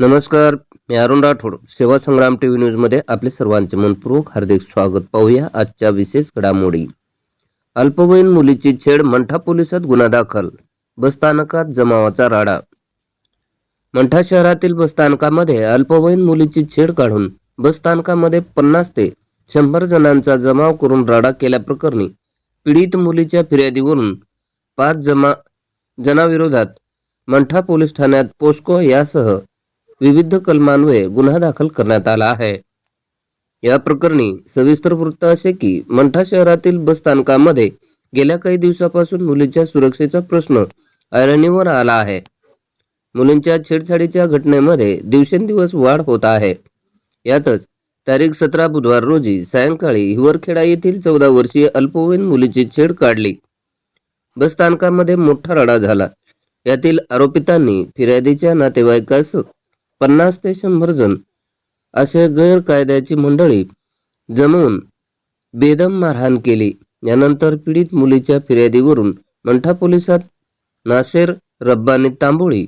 नमस्कार मी अरुण राठोड. सेवा संग्राम T V न्यूजमध्ये आपले सर्वांचे मनपूर्वक हार्दिक स्वागत. पाहूया आजच्या विशेष घडामोडी. अल्पवयीन मुलीची छेड मंठा पोलिसात गुन्हा दाखल. बसस्थानकात जमावाचा राडा. मंठा शहरातील बसस्थानकामध्ये अल्पवयीन मुलीची छेड काढून बसस्थानकामध्ये पन्नास ते शंभर जणांचा जमाव करून राडा केल्याप्रकरणी पीडित मुलीच्या फिर्यादीवरून पाच जमा जणाविरोधात मंठा पोलीस ठाण्यात पोस्को यासह विविध कलमान्वये गुन्हा दाखल करण्यात आला आहे. या प्रकरणी सविस्तर वृत्त असे की मंठा शहरातील बसस्थानकामध्ये गेल्या काही दिवसापासून मुलीच्या सुरक्षेचा प्रश्न ऐरणीवर आला आहे. मुलींच्या छेडछाडीच्या घटनेमध्ये दिवसेंदिवस वाढ होत आहे. यातच तारीख सतरा बुधवार रोजी सायंकाळी हिवरखेडा येथील चौदा वर्षीय अल्पवयीन मुलीची छेड काढली. बसस्थानकामध्ये मोठा राडा झाला. यातील आरोपितांनी फिर्यादीच्या नातेवाईकास पन्नास ते शंभर जण असे गैरकायद्याची मंडळी जमवून बेदम मारहाण केली. यानंतर पीडित मुलीच्या फिर्यादीवरून मंठा पोलिसात नासेर रब्बानी तांबोळी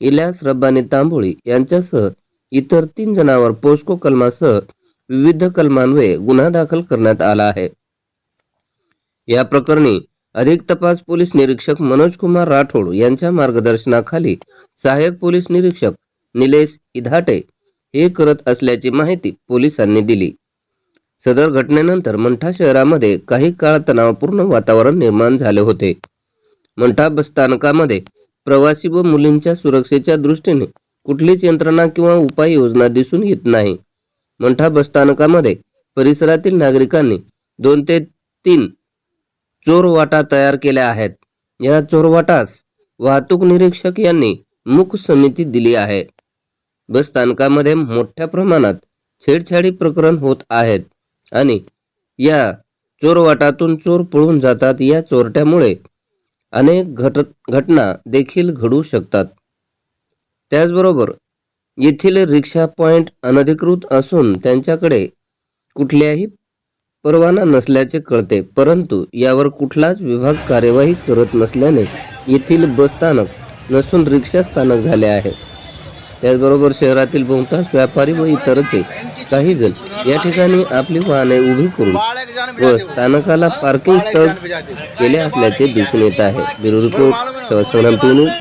इल्यास रब्बानी तांबोळी यांच्यासह इतर तीन जणांवर पोस्को कलमासह विविध कलमान्वये गुन्हा दाखल करण्यात आला आहे. या प्रकरणी अधिक तपास पोलीस निरीक्षक मनोज कुमार राठोड यांच्या मार्गदर्शनाखाली सहाय्यक पोलीस निरीक्षक निलेश इधाटे हे करत असल्याची माहिती पोलिसांनी दिली. सदर घटनेनंतर मंठा शहरामध्ये काही काळ तणावपूर्ण वातावरण निर्माण झाले होते. मंठा बसस्थानकामध्ये प्रवासी व मुलींच्या सुरक्षेच्या दृष्टीने कुठलीच यंत्रणा किंवा उपाययोजना दिसून येत नाही. मंठा बसस्थानकामध्ये परिसरातील नागरिकांनी दोन ते तीन चोरवाटा तयार केल्या आहेत. या चोरवाटास वाहतूक निरीक्षक यांनी मुख समिती दिली आहे. बस स्थानकामध्ये मोठ्या प्रमाणात छेडछाडी प्रकरण होत आहेत आणि या चोरवाटातून चोर पळून जातात. या चोरट्यामुळे अनेक घट घटना देखील घडू शकतात. त्याचबरोबर येथील रिक्षा पॉइंट अनधिकृत असून त्यांच्याकडे कुठल्याही परवाना नसल्याचे कळते परंतु यावर कुठलाच विभाग कार्यवाही करत नसल्याने येथील बसस्थानक नसून रिक्षा स्थानक झाले आहे. त्याचबरोबर शहरातील बहुतांश व्यापारी व इतरचे काही जण या ठिकाणी आपली वाहने उभी करून व स्थानकाला पार्किंग स्थळ केले असल्याचे दिसून येत आहे. Bureau report Shiv Sena